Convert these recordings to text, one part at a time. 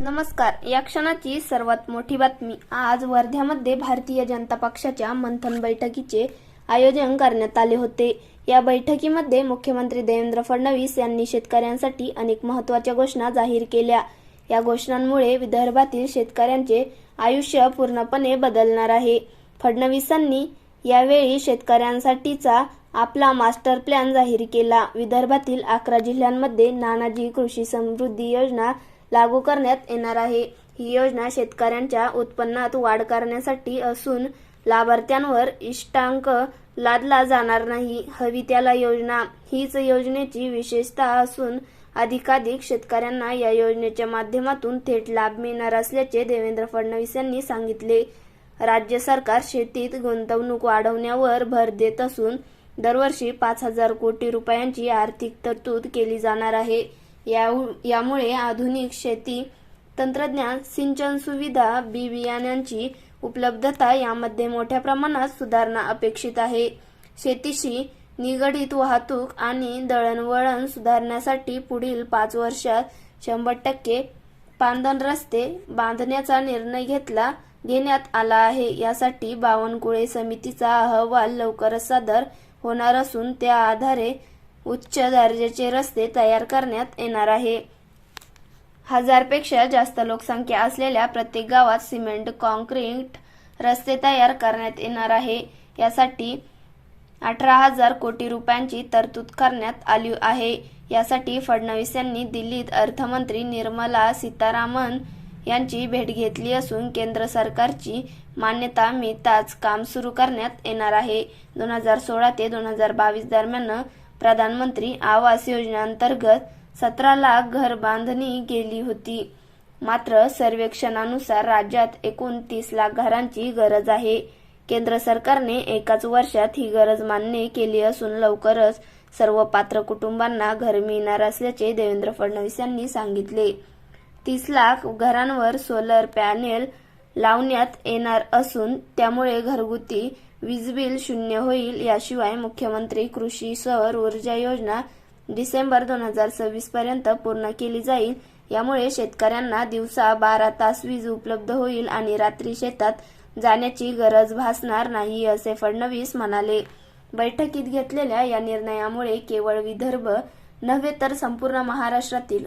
नमस्कार. या क्षणाची सर्वात मोठी बातमी. आज वर्ध्यामध्ये भारतीय जनता पक्षाच्या मंथन बैठकीचे आयोजन करण्यात आले होते. या बैठकीमध्ये मुख्यमंत्री देवेंद्र फडणवीस यांनी शेतकऱ्यांसाठी अनेक महत्त्वाच्या घोषणा जाहीर केल्या. या घोषणांमुळे विदर्भातील शेतकऱ्यांचे आयुष्य पूर्णपणे बदलणार आहे. फडणवीसांनी यावेळी शेतकऱ्यांसाठीचा आपला मास्टर प्लॅन जाहीर केला. विदर्भातील अकरा जिल्ह्यांमध्ये नानाजी कृषी समृद्धी योजना लागू करण्यात येणार आहे. ही योजना शेतकऱ्यांच्या उत्पन्नात वाढ करण्यासाठी असून लाभार्थ्यांवर इष्टांक लादला जाणार नाही. हवी त्याला योजना. हीच योजनेची विशेषता असून अधिकाधिक शेतकऱ्यांना या योजनेच्या माध्यमातून थेट लाभ मिळणार असल्याचे देवेंद्र फडणवीस यांनी सांगितले. राज्य सरकार शेतीत गुंतवणूक वाढवण्यावर भर देत असून दरवर्षी पाच हजार कोटी रुपयांची आर्थिक तरतूद केली जाणार आहे. या यामुळे आधुनिक शेती तंत्रज्ञान सिंचन सुविधा बी बियाण्यांची उपलब्धता यामध्ये मोठ्या प्रमाणात सुधारणा अपेक्षित आहे. शेतीशी निगडीत वाहतूक आणि दळणवळण सुधारण्यासाठी पुढील पाच वर्षात शंभर टक्के पांदन रस्ते बांधण्याचा निर्णय घेतला घेण्यात आला आहे. यासाठी बावनकुळे समितीचा अहवाल लवकरच सादर होणार असून त्या आधारे उच्च दर्जाचे रस्ते तयार करण्यात येणार आहे. हजारपेक्षा जास्त लोकसंख्या असलेल्या प्रत्येक गावात सिमेंट कॉन्क्रीट रस्ते तयार करण्यात येणार आहे. यासाठी अठरा हजार कोटी रुपयांची तरतूद करण्यात आली आहे. यासाठी फडणवीस यांनी दिल्लीत अर्थमंत्री निर्मला सीतारामन यांची भेट घेतली असून केंद्र सरकारची मान्यता मिळताच काम सुरू करण्यात येणार आहे. दोन हजार सोळा ते दोन हजार बावीस दरम्यान प्रधानमंत्री आवास योजनेअंतर्गत सतरा लाख घर बांधणी गेली होती. मात्र सर्वेक्षणानुसार राज्यात एकूण तीस लाख घरांची गरज आहे. केंद्र सरकारने एकाच वर्षात ही गरज मान्य केली असून लवकरच सर्व पात्र कुटुंबांना घर मिळणार असल्याचे देवेंद्र फडणवीस यांनी सांगितले. तीस लाख घरांवर सोलर पॅनेल लावण्यात येणार असून त्यामुळे घरगुती वीज बिल शून्य होईल याशिवाय मुख्यमंत्री कृषी सौर ऊर्जा योजना डिसेंबर दोन हजार सव्वीस पर्यंत पूर्ण केली जाईल. यामुळे शेतकऱ्यांना दिवसा बारा तास वीज उपलब्ध होईल आणि रात्री शेतात जाण्याची गरज भासणार नाही असे फडणवीस म्हणाले. बैठकीत घेतलेल्या या निर्णयामुळे केवळ विदर्भ नव्हे तर संपूर्ण महाराष्ट्रातील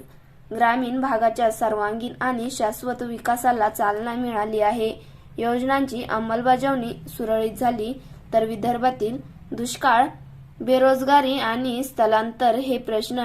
ग्रामीण भागाच्या सर्वांगीण आणि शाश्वत विकासाला चालना मिळाली आहे. योजनांची अंमलबजावणी सुरळीत झाली तर विदर्भातील दुष्काळ बेरोजगारी आणि स्थलांतर हे प्रश्न